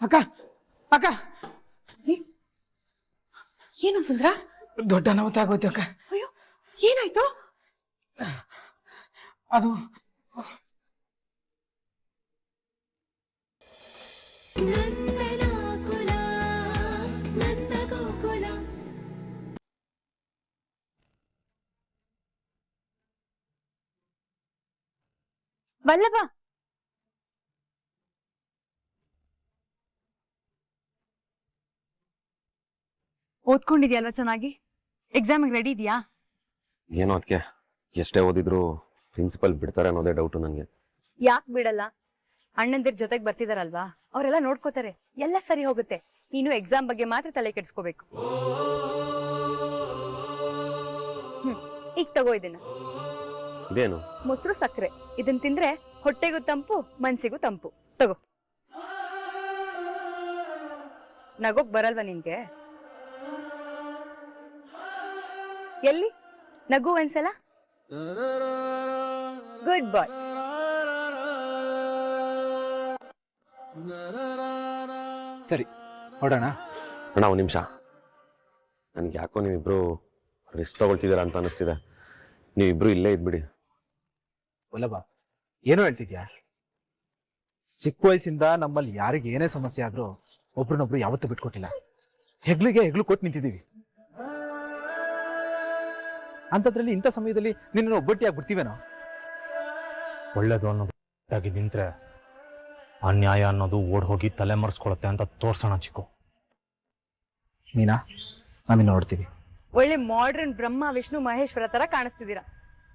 ಅಕ್ಕ ಅಕ್ಕ ಏನು ಸುಂದ್ರ ದೊಡ್ಡ ಅನಾಹುತ ಆಗೋಯ್ತು ಅಕ್ಕ ಅಯ್ಯೋ ಏನಾಯ್ತು ಅದು ನಂದನಾಕುಲ ನಂದಗೋಕುಲ ವಲ್ಲಭ ಓದ್ಕೊಂಡಿದ್ಯಲ್ವಾ ಚೆನ್ನಾಗಿ? ಎಕ್ಸಾಮಿಗೆ ರೆಡಿ ಇದೆಯಾ? ಏನೋ ಅದಕ್ಕೆ. ಎಷ್ಟೇ ಓದಿದ್ರು ಪ್ರಿನ್ಸಿಪಲ್ ಬಿಡ್ತಾರೆ ಅನ್ನೋದೇ ಡೌಟು ನನಗೆ ಯಾಕೆ ಬಿಡಲ್ಲ? ಅಣ್ಣಂದಿರ್ ಜೊತೆಗೆ ಬರ್ತಿದಾರಲ್ವಾ? ಅವರೆಲ್ಲ ನೋಡ್ಕೋತಾರೆ. ಎಲ್ಲ ಸರಿ ಹೋಗುತ್ತೆ. ನೀನು ಎಕ್ಸಾಮ್ ಬಗ್ಗೆ ಮಾತ್ರ ತಲೆ ಕೆಡಿಸ್ಕೋಬೇಕು. ಈಗ ತಗೋ ಇದನ್ನ. ಇದೇನು? ಮೊಸರು ಸಕ್ಕರೆ ಇದನ್ ತಿಂದ್ರೆ ಹೊಟ್ಟೆಗೂ ತಂಪು ಮನ್ಸಿಗೂ ತಂಪು. ತಗೋ. ನಗೋಕ್ ಬರಲ್ವಾ ನಿನ್ಗೆ? ಎಲ್ಲಿ? ನಗು ಒಂದ್ಸಲ? ಗುಡ್ ಬಾಯ್ ಸರಿ ಹೊಡೋಣ ಅಣ್ಣ ಒಂದು ನಿಮಿಷ. ನನಗೆ ಯಾಕೋ ನೀವಿಬ್ರು ರಿಸ್ಕ್ ತಗೊಳ್ತಿದ್ದೀರಾ ಅಂತ ಅನಿಸ್ತಿದೆ. ನೀವಿಬ್ರು ಇಲ್ಲೇ ಇದ್ಬಿಡಿ. ವಲ್ಲಭ ಏನೋ ಹೇಳ್ತಿದ್ಯಾ? ಚಿಕ್ಕ ವಯಸ್ಸಿಂದ ನಮ್ಮಲ್ಲಿ ಯಾರಿಗೆ ಏನೇ ಸಮಸ್ಯೆ ಆದ್ರೂ ಒಬ್ರನ್ನೊಬ್ರು ಯಾವತ್ತೂ ಬಿಟ್ಕೊಟ್ಟಿಲ್ಲ. ಹೆಗ್ಲಿಗೆ ಹೆಗ್ಲು ಕೊಟ್ಟು ನಿಂತಿದ್ದೀವಿ. ಅಂಥದ್ರಲ್ಲಿ ಇಂಥ ಸಮಯದಲ್ಲಿ ನಿನ್ನ ಒಬ್ಬಟ್ಟಿಯಾಗಿ ಬಿಡ್ತೀವೇನೋ ಒಳ್ಳೇದು ಅನ್ನೋದು ನಿಂತ್ರೆ ಅನ್ಯಾಯ ಅನ್ನೋದು ಓಡ್ ಹೋಗಿ ತಲೆ ಮರೆಸ್ಕೊಳತ್ತೆ ಅಂತ ತೋರ್ಸೋಣ ಚಿಕ್ಕು. ಮೀನಾ ನಾವಿನ್ನು ನೋಡ್ತೀವಿ. ಒಳ್ಳೆ ಮಾಡ್ರನ್ ಬ್ರಹ್ಮ ವಿಷ್ಣು ಮಹೇಶ್ವರ ತರ ಕಾಣಿಸ್ತಿದ್ದೀರಾ?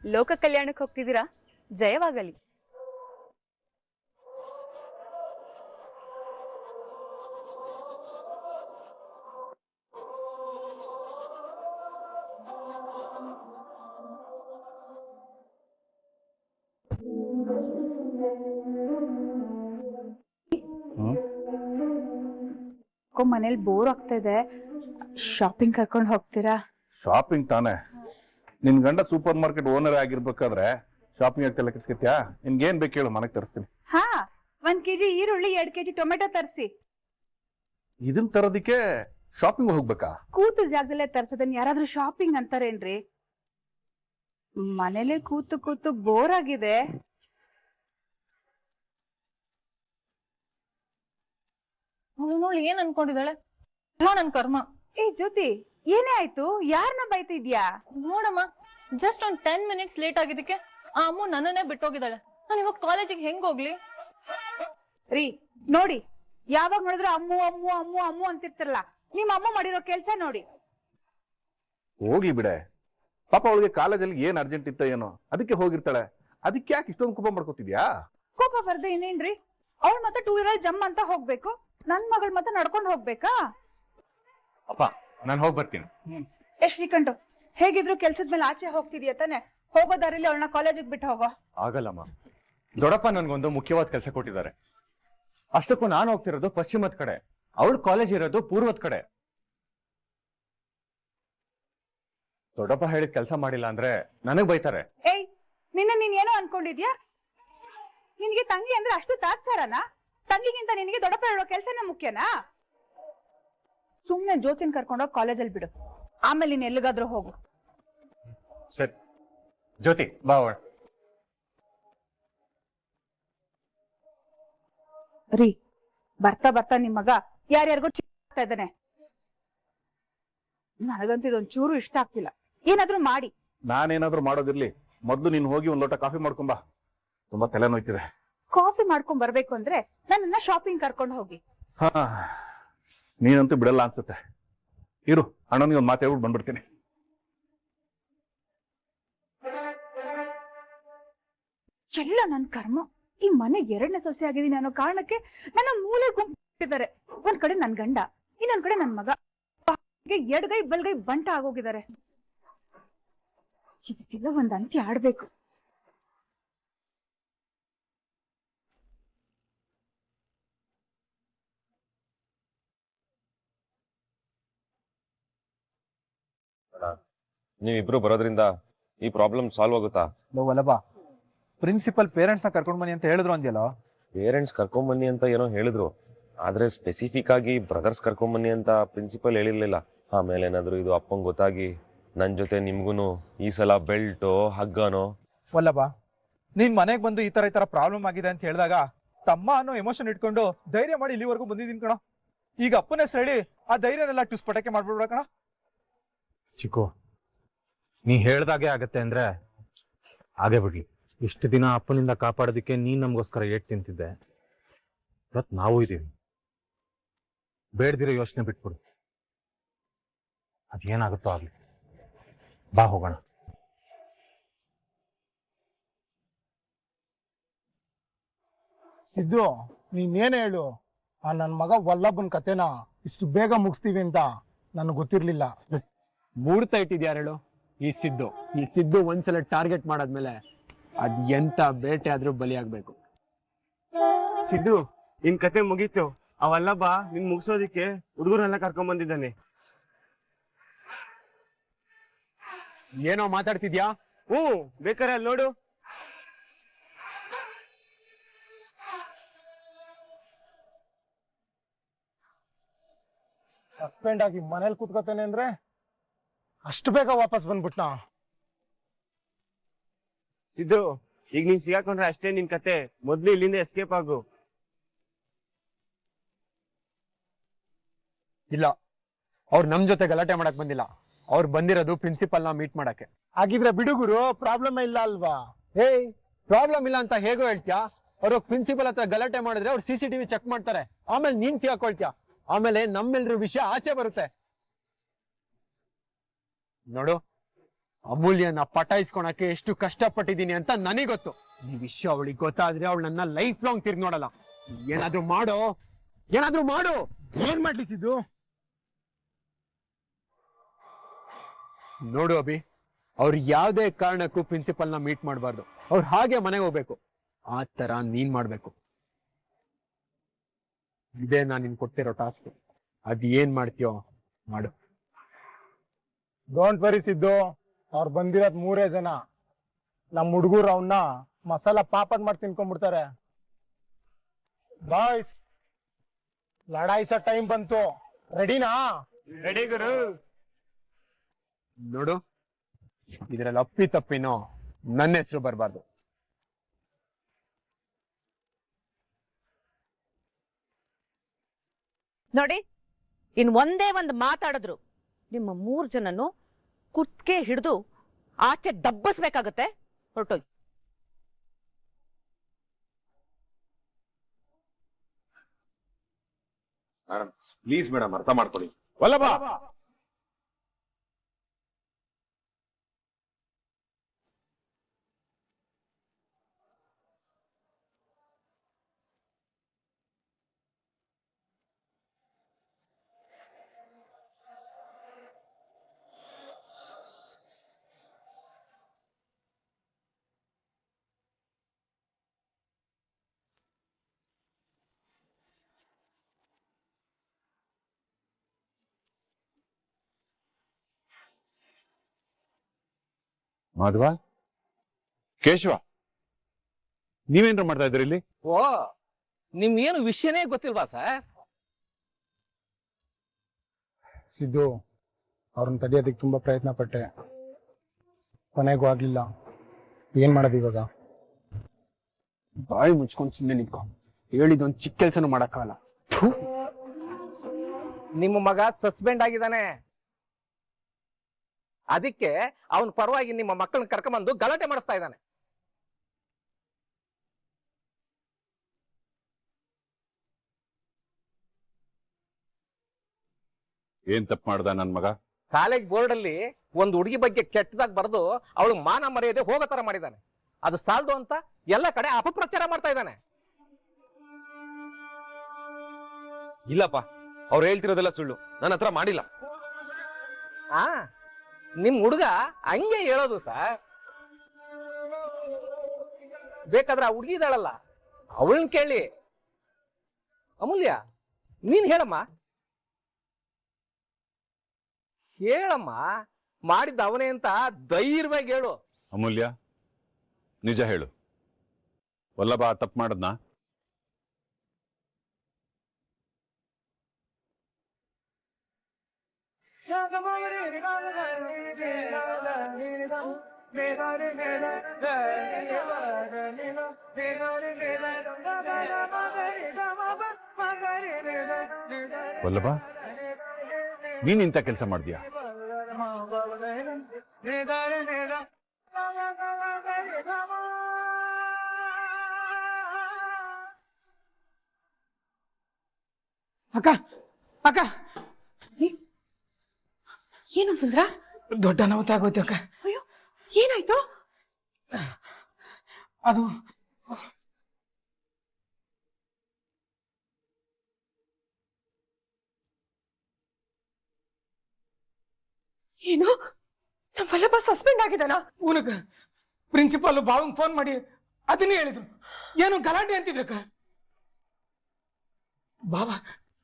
ಲೋಕ ಕಲ್ಯಾಣಕ್ಕೆ ಹೋಗ್ತಿದ್ದೀರಾ? ಜಯವಾಗಲಿ. ಮನೇಲಿ ಬೋರ್ ಆಗ್ತಾ ಇದೆ ಶಾಪಿಂಗ್ ಕರ್ಕೊಂಡು ಹೋಗ್ತೀರಾ? ಶಾಪಿಂಗ್ ತಾನೆ. ನಿನ್ ಗಂಡ ಸೂಪರ್ ಮಾರ್ಕೆಟ್ ಓನರ್ ಆಗಿರ್ಬೇಕಾದ್ರೆ ಶಾಪಿಂಗ್ ಆಗ್ತಿಲ್ಲ ಕೆಡ್ಸ್ಕತ್ಯಾ? ನಿನ್ಗೇನ್ ಬೇಕು ಹೇಳು ಮನೆಗೆ ತರಿಸ್ತೀನಿ. ಹಾ ಒಂದ್ ಕೆಜಿ ಈರುಳ್ಳಿ ಎರಡ್ ಕೆಜಿ ಟೊಮೆಟೊ ತರಿಸಿ. ಇದನ್ ತರೋದಿಕ್ಕೆ ಶಾಪಿಂಗ್ ಹೋಗ್ಬೇಕಾ? ಕೂತು ಜಾಗದಲ್ಲೇ ತರ್ಸದನ್ ಯಾರಾದ್ರೂ ಶಾಪಿಂಗ್ ಅಂತಾರೇನ್ರಿ? ಮನೇಲೆ ಕೂತು ಕೂತು ಬೋರ್ ಆಗಿದೆ. ಅವಳು ಏನ್ ಅನ್ಕೊಂಡಿದ್ದಾಳೆ? ಎಲ್ಲ ನನ್ ಕರ್ಮ. ಏ ಜ್ಯೋತಿ ಏನೇ ಆಯ್ತು? ಯಾರನ್ನ ಬೈತಿದ್ಯಾ? ನೋಡಮ್ಮ ಜಸ್ಟ್ ಒಂದ್ ಟೆನ್ ಮಿನಿಟ್ಸ್ ಲೇಟ್ ಆಗಿದ್ದಕ್ಕೆ ಆ ಅಮ್ಮ ನನ್ನನ್ನೇ ಬಿಟ್ಟೋಗಿದ್ದಾಳೆ. ನಾನು ಇವಾಗ ಕಾಲೇಜಿಗೆ ಹೆಂಗ್ ಹೋಗ್ಲಿ? ರೀ ನೋಡಿ ಯಾವಾಗ ನೋಡಿದ್ರು ಅಮ್ಮು ಅಮ್ಮು ಅಮ್ಮು ಅಮ್ಮು ಅಂತಿರ್ತಿರಲ್ಲ. ನಿಮ್ ಅಮ್ಮ ಮಾಡಿರೋ ಕೆಲ್ಸ ನೋಡಿ. ಹೋಗ್ಲಿ ಬಿಡೆ. ಪಾಪ ಅವಳಿಗೆ ಕಾಲೇಜಲ್ಲಿ ಏನ್ ಅರ್ಜೆಂಟ್ ಇತ್ತ ಏನೋ ಅದಕ್ಕೆ ಹೋಗಿರ್ತಾಳೆ. ಅದಕ್ಕೆ ಯಾಕೆ ಇಷ್ಟೊಂದು ಕೋಪ ಮಾಡ್ಕೋತಿದ್ಯಾ? ಕೋಪ ಬರ್ದೆ ಇನ್ನೇನ್ರಿ? ಅವಳು ಮತ್ತೆ ಟೂ ವೀಲರ್ ಜಮ್ ಅಂತ ಹೋಗ್ಬೇಕು. ನನ್ ಮಗಳ್ ಮತ್ತೆ ನಡ್ಕೊಂಡು ಹೋಗ್ಬೇಕಾ? ಅಪ್ಪ ನಾನು ಹೋಗಿ ಬರ್ತೀನಿ. ಏ ಶ್ರೀಕಂಠ ಹೇಗಿದ್ರು ಕೆಲ್ಸದ ಮೇಲೆ ಆಚೆ ಹೋಗ್ತಿದೀಯ ತಾನೆ? ಹೋಗೋ ದಾರಿಲಿ ಅವಳನ್ನ ಕಾಲೇಜಿಗೆ ಬಿಟ್ಟು ಹೋಗೋ. ಆಗಲ್ಲಮ್ಮ. ದೊಡ್ಡಪ್ಪ ನನ್ಗೊಂದು ಮುಖ್ಯವಾದ ಕೆಲಸ ಕೊಟ್ಟಿದ್ದಾರೆ. ಅಷ್ಟಕ್ಕೂ ನಾನು ಹೋಗ್ತಿರೋದು ಪಶ್ಚಿಮದ ಕಡೆ. ಅವಳು ಕಾಲೇಜ್ ಇರೋದು ಪೂರ್ವದ ಕಡೆ. ದೊಡ್ಡಪ್ಪ ಹೇಳಿದ ಕೆಲಸ ಮಾಡಿಲ್ಲ ಅಂದ್ರೆ ನನಗ್ ಬೈತಾರೆ. ಏಯ್ ನಿನ್ನ ನೀನ್ ಏನೋ ಅನ್ಕೊಂಡಿದ್ಯಾ? ನಿನ್ಗೆ ತಂಗಿ ಅಂದ್ರೆ ಅಷ್ಟು ತಾತ್ಸಾರನಾ? ತಂಗಿಗಿಂತ ನಿನಗೆ ದೊಡ್ಡಪ್ಪ ಹೇಳೋ ಕೆಲಸನೇ ಮುಖ್ಯನಾ? ಸುಮ್ನೆ ಜ್ಯೋತಿನ್ ಕರ್ಕೊಂಡೋಗಿ ಕಾಲೇಜಲ್ಲಿ ಬಿಡು. ಆಮೇಲೆ ನೀನ್ ಎಲ್ಲಿಗಾದ್ರೂ ಹೋಗು. ಸರಿ. ಜ್ಯೋತಿ ಬಾ ಅವಳ. ರೀ ಬರ್ತಾ ಬರ್ತಾ ನಿಮ್ ಮಗ ಯಾರ್ಯಾರಿಗೂ ಆಗ್ತಾ ಇದ್ದಾನೆ. ನನಗಂತೂ ಇದೊಂದ್ ಚೂರು ಇಷ್ಟ ಆಗ್ತಿಲ್ಲ. ಏನಾದ್ರೂ ಮಾಡಿ. ನಾನೇನಾದ್ರೂ ಮಾಡೋದಿರ್ಲಿ. ಮೊದ್ಲು ನೀನ್ ಹೋಗಿ ಒಂದ್ ಲೋಟ ಕಾಫಿ ಮಾಡ್ಕೊಂಬಾ ತುಂಬಾ ತಲೆ ನೋಯ್ತಿದೆ ಕಾಫಿ ಮಾಡ್ಕೊಂಡ್ ಬರ್ಬೇಕು ಅಂದ್ರೆ ನನ್ನ ಶಾಪಿಂಗ್ ಕರ್ಕೊಂಡು ಹೋಗಿ. ಹಾ ನೀನಂತೂ ಬಿಡಲ್ಲ ಅನ್ಸುತ್ತೆ. ಇರು ಅಣ್ಣನಿಗೆ ಒಂದು ಮಾತು ಹೇಳ್ಬಿಟ್ಟು ಬಂದ್ಬಿಡ್ತೀನಿ. ಎಲ್ಲ ನನ್ ಕರ್ಮ. ಈ ಮನೆ ಎರಡನೇ ಸೊಸೆ ಆಗಿದ್ದೀನಿ ಅನ್ನೋ ಕಾರಣಕ್ಕೆ ನನ್ನ ಮೂಲೆ ಗುಂಪಿದ್ದಾರೆ ಒಂದ್ ಕಡೆ ನನ್ ಗಂಡ ಇನ್ನೊಂದ್ ಕಡೆ ನನ್ ಮಗ. ಎಡ್ಗೈ ಎಡಗೈ ಬಲ್ಗೈ ಬಂಟ ಆಗೋಗಿದ್ದಾರೆ. ಇದಕ್ಕೆಲ್ಲ ಒಂದ್ ಅಂತ್ಯ ಆಡ್ಬೇಕು ನೀವಿಬ್ರು ಬರೋದ್ರಿಂದ ಈ ಪ್ರಾಬ್ಲಮ್ ಸಾಲ್ವ್ ಆಗುತ್ತಾ? ಪ್ರಿನ್ಸಿಪಲ್ ವಲ್ಲಭ ಪ್ರಿನ್ಸಿಪಲ್ ಪೇರೆಂಟ್ಸ್ನ ಕರ್ಕೊಂಡು ಬನ್ನಿ ಅಂತ ಹೇಳಿದ್ರು ಅಂದ್ಯಲ್ಲ? ಪೇರೆಂಟ್ಸ್ ಕರ್ಕೊಂಬನ್ನಿ ಅಂತ ಏನೋ ಹೇಳಿದ್ರು. ಆದ್ರೆ ಸ್ಪೆಸಿಫಿಕ್ ಆಗಿ ಬ್ರದರ್ಸ್ ಕರ್ಕೊಂಬನ್ನಿ ಅಂತ ಪ್ರಿನ್ಸಿಪಲ್ ಹೇಳಿರ್ಲಿಲ್ಲ. ಆಮೇಲೆ ಏನಾದ್ರು ಇದು ಅಪ್ಪಂಗೆ ಗೊತ್ತಾಗಿ ನನ್ನ ಜೊತೆ ನಿಮ್ಗೂ ಈ ಸಲ ಬೆಲ್ಟೋ ಹಗ್ಗನೋ? ವಲ್ಲಭ ನಿನ್ ಮನೆಗ್ ಬಂದು ಈ ತರ ಈ ತರ ಪ್ರಾಬ್ಲಮ್ ಆಗಿದೆ ಅಂತ ಹೇಳಿದಾಗ ತಮ್ಮ ಅನ್ನೋ ಎಮೋಷನ್ ಇಟ್ಕೊಂಡು ಧೈರ್ಯ ಮಾಡಿ ಇಲ್ಲಿವರೆಗೂ ಬಂದಿದ್ದೀನಿ ಕಣ. ಈಗ ಅಪ್ಪನ ಹೆಸರು ಹೇಳಿ ಆ ಧೈರ್ಯನೆಲ್ಲ ಟುಸ್ ಪಟಕ್ಕೆ ಮಾಡ್ಬಿಡ್ಬೇಡ ಕಣ. ಚಿಕ್ಕು, ನೀ ಹೇಳ್ದಾಗೆ ಆಗತ್ತೆ ಅಂದ್ರೆ ಹಾಗೆ ಬಿಡ್ಲಿ. ಇಷ್ಟು ದಿನ ಅಪ್ಪನಿಂದ ಕಾಪಾಡೋದಕ್ಕೆ ನೀನ್ ನಮಗೋಸ್ಕರ ಏಟ್ ತಿಂತಿದ್ದೆ. ಇವತ್ತು ನಾವು ಇದೀವಿ. ಬೇಡ್ದಿರೋ ಯೋಚನೆ ಬಿಟ್ಬಿಡು. ಅದೇನಾಗುತ್ತೋ ಆಗ್ಲಿ. ಬಾ ಹೋಗೋಣ. ಸಿದ್ದು, ನೀನೇನು ಹೇಳು? ಆ ನನ್ನ ಮಗ ವಲ್ಲಭನ್ ಕತೆನ ಇಷ್ಟು ಬೇಗ ಮುಗಿಸ್ತೀವಿ ಅಂತ ನನಗೆ ಗೊತ್ತಿರ್ಲಿಲ್ಲ. ಮೂಡ್ತಾ ಇಟ್ಟಿದ್ಯಾರು ಹೇಳು? ಈ ಸಿದ್ದು. ಈ ಸಿದ್ದು ಒಂದ್ಸಲ ಟಾರ್ಗೆಟ್ ಮಾಡಾದ್ಮೇಲೆ ಅದ್ ಎಂತ ಬೇಟೆ ಆದ್ರೂ ಬಲಿಯಾಗ್ಬೇಕು ಸಿದ್ದು ನಿನ್ ಕತೆ ಮುಗೀತು. ಅವಲ್ಲ ಬಾ ನಿನ್ ಮುಗಿಸೋದಿಕ್ಕೆ ಹುಡುಗರೆಲ್ಲ ಕರ್ಕೊಂಡ್ ಬಂದಿದ್ದಾನೆ ಏನೋ ಮಾತಾಡ್ತಿದ್ಯಾ? ಹ್ಞೂ ಬೇಕಾರೆ ಅಲ್ಲಿ ನೋಡು. ಸಸ್ಪೆಂಡ್ ಆಗಿ ಮನೇಲಿ ಕೂತ್ಕೋತೇನೆ ಅಂದ್ರೆ? ಅಷ್ಟು ಬೇಗ ವಾಪಸ್ ಬಂದ್ಬಿಟ್ನಾ? ಸಿದ್ದು ಈಗ ನೀನ್ ಸಿಗಾಕೊಂಡ್ರೆ ಅಷ್ಟೇ ನಿನ್ ಕತೆ. ಮೊದ್ಲು ಇಲ್ಲಿಂದ ಎಸ್ಕೇಪ್ ಆಗು. ಇಲ್ಲ. ಅವ್ರು ನಮ್ ಜೊತೆ ಗಲಾಟೆ ಮಾಡಕ್ ಬಂದಿಲ್ಲ. ಅವ್ರು ಬಂದಿರೋದು ಪ್ರಿನ್ಸಿಪಲ್ನ ಮೀಟ್ ಮಾಡಕ್ಕೆ. ಹಾಗಿದ್ರೆ ಬಿಡುಗುರು ಪ್ರಾಬ್ಲಮ್ ಇಲ್ಲ ಅಲ್ವಾ? ಏಯ್ ಪ್ರಾಬ್ಲಮ್ ಇಲ್ಲ ಅಂತ ಹೇಗೋ ಹೇಳ್ತ್ಯಾ? ಅವ್ರು ಪ್ರಿನ್ಸಿಪಲ್ ಹತ್ರ ಗಲಾಟೆ ಮಾಡಿದ್ರೆ ಅವ್ರು ಸಿ ಸಿ ಟಿವಿ ಚೆಕ್ ಮಾಡ್ತಾರೆ. ಆಮೇಲೆ ನೀನ್ ಸಿಗಾಕೊಳ್ತ್ಯಾ? ಆಮೇಲೆ ನಮ್ಮೆಲ್ರ ವಿಷಯ ಆಚೆ ಬರುತ್ತೆ. ನೋಡು ಅಮೂಲ್ಯನ ಪಟಾಯಿಸ್ಕೊಳಕ್ಕೆ ಎಷ್ಟು ಕಷ್ಟಪಟ್ಟಿದ್ದೀನಿ ಅಂತ ನನಗೆ ಗೊತ್ತು. ಈ ವಿಷಯ ಅವಳಿಗೆ ಗೊತ್ತಾದ್ರೆ ಅವಳು ನನ್ನ ಲೈಫ್ ಲಾಂಗ್ ತಿರ್ಗಿ ನೋಡಲ್ಲ. ಏನಾದ್ರೂ ಮಾಡೋ ಏನಾದ್ರೂ ಮಾಡು. ಏನ್ ಮಾಡ್ಲಿಸಿದ್ದು ನೋಡು ಅಭಿ ಅವ್ರು ಯಾವ್ದೇ ಕಾರಣಕ್ಕೂ ಪ್ರಿನ್ಸಿಪಲ್ನ ನ ಮೀಟ್ ಮಾಡಬಾರ್ದು. ಅವ್ರು ಹಾಗೆ ಮನೆಗೆ ಹೋಗ್ಬೇಕು. ಆ ತರ ನೀನ್ ಮಾಡ್ಬೇಕು. ಇದೇ ನಾನು ನಿನ್ ಕೊಡ್ತಿರೋ ಟಾಸ್ಕ್ ಅದ್ ಏನ್ ಮಾಡ್ತೀಯೋ ಮಾಡು. ಡೋಂಟ್ ವರಿ ಸಿದ್ದು ಅವ್ರು ಬಂದಿರೋದ್ ಮೂರೇ ಜನ. ನಮ್ಮ ಹುಡುಗರು ಅವನ್ನ ಮಸಾಲ ಪಾಪಡ್ ಮಾಡಿ ತಿನ್ಕೊಂಡ್ಬಿಡ್ತಾರೆ. ಬಾಯ್ಸ್ ಲಡಾಯಿಸ ಟೈಮ್ ಬಂತು. ರೆಡಿನಾ ರೆಡಿ ಗುರು. ನೋಡು ಇದ್ರಲ್ಲಿ ಅಪ್ಪಿ ತಪ್ಪಿನೋ ನನ್ನ ಹೆಸರು ಬರಬಾರ್ದು. ನೋಡಿ ಇನ್ ಒಂದೇ ಒಂದು ಮಾತಾಡಿದ್ರು. ನಿಮ್ಮ ಮೂರ್ ಜನನು ಕುತ್ಕೆ ಹಿಡಿದು ಆಚೆ ದಬ್ಬಸ್ಬೇಕಾಗತ್ತೆ. ಹೊರಟೋಗಿ. ಪ್ಲೀಸ್ ಮೇಡಮ್ ಅರ್ಥ ಮಾಡ್ಕೊಳ್ಳಿ. ವಲ್ಲಭ! ಮಾಧವ? ಕೇಶವ ನೀವೇನ್ರ ಮಾಡ್ತಾ ಇದ್ರಿ ಇಲ್ಲಿ? ಓ ನಿಮ್ಗೇನು ವಿಷಯನೇ ಗೊತ್ತಿಲ್ವಾ ಸರ್? ಸಿದ್ದು ಅವ್ರನ್ನ ತಡೆಯೋದಕ್ಕೆ ತುಂಬಾ ಪ್ರಯತ್ನ ಪಟ್ಟೆ. ಕೊನೆಗೂ ಆಗ್ಲಿಲ್ಲ. ಏನ್ ಮಾಡೋದು ಇವಾಗ? ಬಾಯಿ ಮುಚ್ಕೊಂಡು ಸುಮ್ಮನೆ ನಿಂತ್ಕೊ. ಹೇಳಿದೊಂದು ಚಿಕ್ಕ ಕೆಲ್ಸನೂ ಮಾಡಕ್ಕಾಗಲ್ಲ. ನಿಮ್ಮ ಮಗ ಸಸ್ಪೆಂಡ್ ಆಗಿದ್ದಾನೆ. ಅದಕ್ಕೆ ಅವನ ಪರವಾಗಿ ನಿಮ್ಮ ಮಕ್ಕಳನ್ನ ಕರ್ಕೊಂಬಂದು ಗಲಾಟೆ ಮಾಡಿಸ್ತಾ ಇದ್ದಾನೆ. ಏನ್ ತಪ್ಪು ಮಾಡ್ದ ನನ್ ಮಗ? ಕಾಲೇಜ್ ಬೋರ್ಡ್ ಅಲ್ಲಿ ಒಂದು ಹುಡುಗಿ ಬಗ್ಗೆ ಕೆಟ್ಟದಾಗ ಬರೆದು ಅವಳು ಮಾನ ಮರ್ಯಾದೆ ಹೋಗೋ ತರ ಮಾಡಿದ್ದಾನೆ. ಅದು ಸಾಲದು ಅಂತ ಎಲ್ಲ ಕಡೆ ಅಪಪ್ರಚಾರ ಮಾಡ್ತಾ ಇದ್ದಾನೆ. ಇಲ್ಲಪ್ಪ ಅವ್ರು ಹೇಳ್ತಿರೋದೆಲ್ಲ ಸುಳ್ಳು. ನನ್ನ ಹತ್ರ ಮಾಡಿಲ್ಲ. ಆ? ನಿಮ್ ಹುಡುಗ ಹಂಗೆ ಹೇಳೋದು ಸರ್. ಬೇಕಾದ್ರೆ ಆ ಹುಡುಗಿ ಇದ್ದಾಳಲ್ಲ ಅವಳನ್ನ ಕೇಳಿ. ಅಮೂಲ್ಯ, ನೀನ್ ಹೇಳಮ್ಮ. ಹೇಳಮ್ಮ, ಮಾಡಿದ್ದ ಅವನೇ ಅಂತ ಧೈರ್ಯವಾಗಿ ಹೇಳು. ಅಮೂಲ್ಯ, ನಿಜ ಹೇಳು. ವಲ್ಲಭ ತಪ್ಪು ಮಾಡದ್ನಾ? ವಲ್ಲಭ ನೀನ್ ಇಂಥ ಕೆಲಸ ಮಾಡಿದ್ಯಾ? ಅಕ್ಕ ಅಕ್ಕ. ಏನು ಸುಂದ್ರ? ದೊಡ್ಡ ಅನಾಹುತ ಆಗೋಯ್ತು ಅಕ್ಕ ಅಯ್ಯೋ ಏನಾಯ್ತು? ಅದು ಏನು? ನಮ್ಮ ವಲ್ಲಭ ಸಸ್ಪೆಂಡ್ ಆಗಿದಾನ ಊನಕ್ಕ ಪ್ರಿನ್ಸಿಪಾಲ್ ಬಾವಂಗ್ ಫೋನ್ ಮಾಡಿ ಅದನ್ನೇ ಹೇಳಿದ್ರು. ಏನು ಗಲಾಟೆ ಅಂತಿದ್ರಕ್ಕ ಬಾಬಾ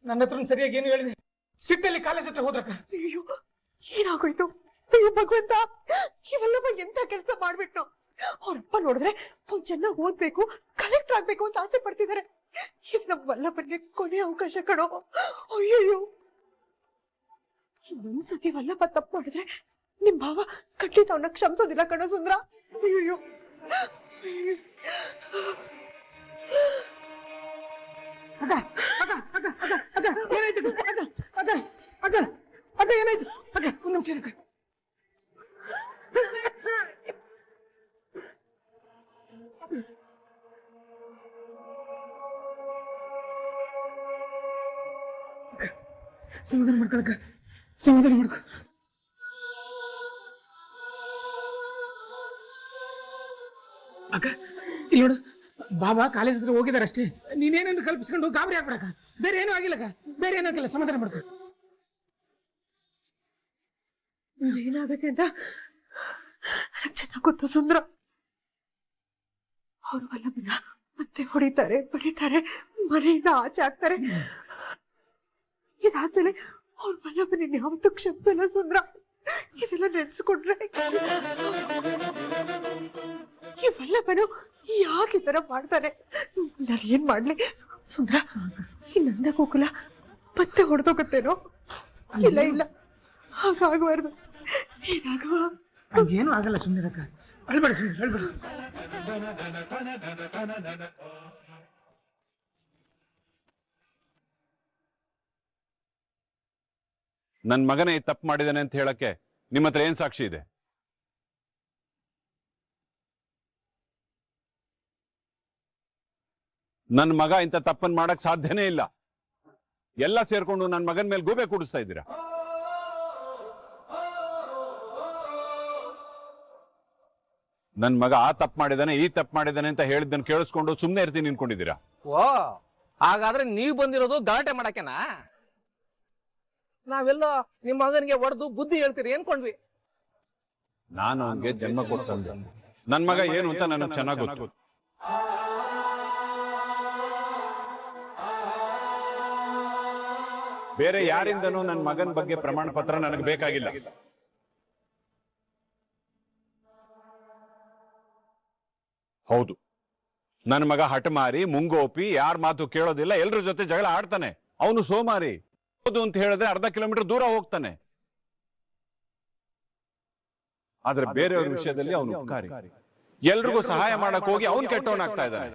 ನನ್ನ ಹತ್ರ ಸರಿಯಾಗಿ ಏನು ಹೇಳಿದೆ? ಸಿಟ್ಟಲ್ಲಿ ಕಾಲೇಜ್ ಹತ್ರ ಹೋದ್ರಕ್ಕ. ಅಯ್ಯೋ ಏನಾಗೋಯ್ತು ಅಯ್ಯೋ, ಭಗವಂತ, ಇವೆಲ್ಲವ ಎಂತ ಕೆಲಸ ಮಾಡ್ಬಿಟ್ನು ಅವ್ರಪ್ಪ ನೋಡಿದ್ರೆ ಒಂದು ಚೆನ್ನಾಗಿ ಓದ್ಬೇಕು ಕಲೆಕ್ಟರ್ ಆಗ್ಬೇಕು ಅಂತ ಆಸೆ ಪಡ್ತಿದ್ದಾರೆ ಇದು ನಮ್ ವಲ್ಲಭನ್ಗೆ ಕೊನೆ ಅವಕಾಶ ಕಣೋ. ಅಯ್ಯಯ್ಯೋ. ಇನ್ನೊಂದ್ಸತಿ ವಲ್ಲಭ ತಪ್ಪು ಮಾಡಿದ್ರೆ ನಿಮ್ ಭಾವ ಖಂಡಿತ ಅವನ್ನ ಕ್ಷಮಿಸೋದಿಲ್ಲ ಕಣೋ ಸುಂದ್ರ. ಅಯ್ಯಯ್ಯೋ. ಸಮಾಧಾನ ಮಾಡ್ಕೊಳಕ್ಕ? ಸಮಾಧಾನ ಮಾಡ್ಕೊ. ಅಕ್ಕ, ಇಲ್ಲಿ ನೋಡು. ಬಾಬಾ ಕಾಲೇಜ್ ಹತ್ರ ಹೋಗಿದಾರೆ ಅಷ್ಟೇ ನೀನೇನೇನು ಕಲ್ಪಿಸ್ಕೊಂಡು ಗಾಬರಿ ಆಗ್ಬಿಡಕ್ಕ? ಬೇರೆ ಏನೂ ಆಗಿಲ್ಲಕ್ಕ ಬೇರೆ ಏನೂ ಆಗಿಲ್ಲ. ಸಮಾಧಾನ ಮಾಡ್ಕೊ. ಏನಾಗತ್ತೆ ಅಂತ? ಚೆನ್ನಾಗ್ ಗೊತ್ತು ಸುಂದ್ರ. ಅವ್ರು ವಲ್ಲಭನ ಮತ್ತೆ ಹೊಡಿತಾರೆ ಬಡಿತಾರೆ ಮನೆಯಿಂದ ಆಚೆ ಹಾಕ್ತಾರೆ ಇದಾದ್ಮೇಲೆ ಅವ್ರ ವಲ್ಲಭನ ಯಾವತ್ತೂ ಕ್ಷಮಿಸಲ್ಲ ಸುಂದ್ರ ಇದೆಲ್ಲ ನೆನ್ಸ್ಕೊಂಡ್ರೆ ಈ ವಲ್ಲಭನು ಯಾಕೆ ಈ ತರ ಮಾಡ್ತಾನೆ ನಾನು ಏನ್ ಮಾಡ್ಲಿ ಸುಂದ್ರ ಈ ನಂದ ಗೋಕುಲ ಮತ್ತೆ ಹೊಡೆದೋಗುತ್ತೇನೋ ಇಲ್ಲ ಇಲ್ಲ ಹಾಗಾಗಬಾರ್ದು ಏನಾಗುವ ಏನು ಆಗಲ್ಲ ಸುಮ್ಮನಿರಕ್ಕ ಅಳ್ಬೇಡ ಸುಮ್ಮನೆ ಅಳ್ಬೇಡ ನನ್ನ ಮಗನೇ ತಪ್ಪು ಮಾಡಿದ್ದಾನೆ ಅಂತ ಹೇಳಕ್ಕೆ ನಿಮ್ಮ ಹತ್ರ ಏನ್ ಸಾಕ್ಷಿ ಇದೆ? ನನ್ನ ಮಗ ಇಂಥ ತಪ್ಪನ್ನು ಮಾಡಕ್ ಸಾಧ್ಯನೇ ಇಲ್ಲ. ಎಲ್ಲ ಸೇರ್ಕೊಂಡು ನನ್ನ ಮಗನ ಮೇಲೆ ಗೂಬೆ ಕೂಡಿಸ್ತಾ ಇದ್ದೀರಾ? ನನ್ನ ಮಗ ಆ ತಪ್ಪು ಮಾಡಿದಾನೆ, ಈ ತಪ್ಪು ಮಾಡಿದಾನೆ ಅಂತ ಹೇಳಿದ್ದನ್ನು ಕೇಳಿಸ್ಕೊಂಡು ಸುಮ್ಮನೆ ಇರ್ತೀನಿ ನಿನ್ಕೊಂಡಿದ್ದೀರಾ ಓ, ಹಾಗಾದ್ರೆ ನೀವು ಬಂದಿರೋದು ಗಲಾಟೆ ಮಾಡಕ್ಕೆನಾ? ನಾವೆಲ್ಲ ನಿಮ್ಮ ಮಗನಿಗೆ ಹೊಡೆದು ಬುದ್ಧಿ ಹೇಳ್ತೀರಿ ಅನ್ಕೊಂಡ್ವಿ ನಾನು ಅವನಿಗೆ ಜನ್ಮ ಕೊಡ್ತಂದೆ ನನ್ನ ಮಗ ಏನು ಅಂತ ನನಗೆ ಚೆನ್ನಾಗಿ ಗೊತ್ತು. ಬೇರೆ ಯಾರಿಂದನೂ ನನ್ನ ಮಗನ ಬಗ್ಗೆ ಪ್ರಮಾಣ ಪತ್ರ ನನಗೆ ಬೇಕಾಗಿಲ್ಲ. ಹೌದು. ನನ್ನ ಮಗ ಹಠಮಾರಿ, ಮುಂಗೋಪಿ, ಯಾರ ಮಾತು ಕೇಳೋದಿಲ್ಲ, ಎಲ್ರ ಜೊತೆ ಜಗಳ ಆಡ್ತಾನೆ. ಅವನು ಸೋಮಾರಿ. ಅಂತ ಹೇಳಿದ್ರೆ ಅರ್ಧ ಕಿಲೋಮೀಟರ್ ದೂರ ಹೋಗ್ತಾನೆ. ಆದ್ರೆ ಬೇರೆಯವ್ರ ವಿಷಯದಲ್ಲಿ ಅವನು ಉಪಕಾರಿ. ಎಲ್ರಿಗೂ ಸಹಾಯ ಮಾಡಕ್ ಹೋಗಿ ಅವನ್ ಕೆಟ್ಟವನಾಗ್ತಾ ಇದ್ದಾನೆ.